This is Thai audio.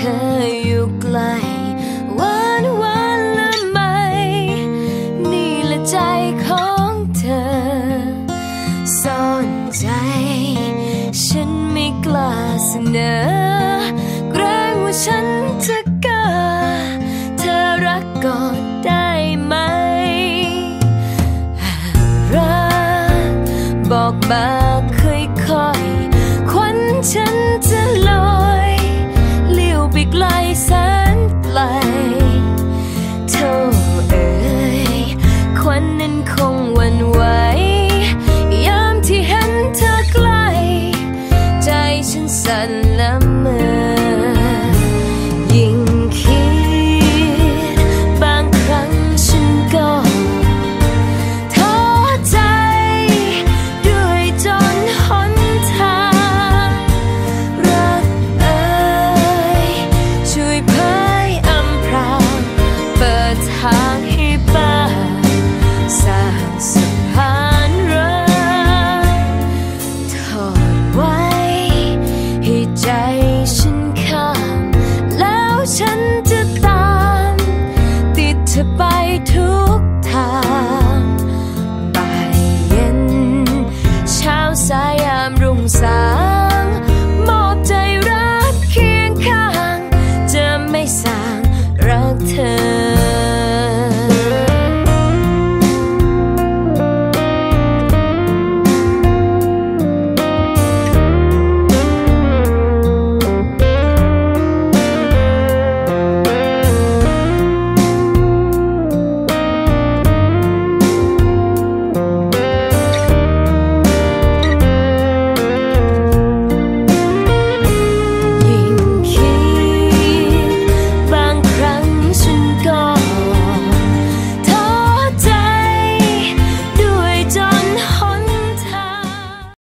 ธออยู่ไกลหวานหวานละไหมนี่แหละใจของเธอ ซ่อนใจ ฉันไม่กล้าเสนอเกรงว่าฉันจะกล้าเธอรักก่อนได้ไหม รักบอกมาค่อยๆควันฉัน ใจ ฉันจะตาม ติดเธอไปทุกทางบ่ายเย็น เช้าสายยามรุ่งสาง มอบใจรักเคียงข้าง จะไม่สางรักเธอ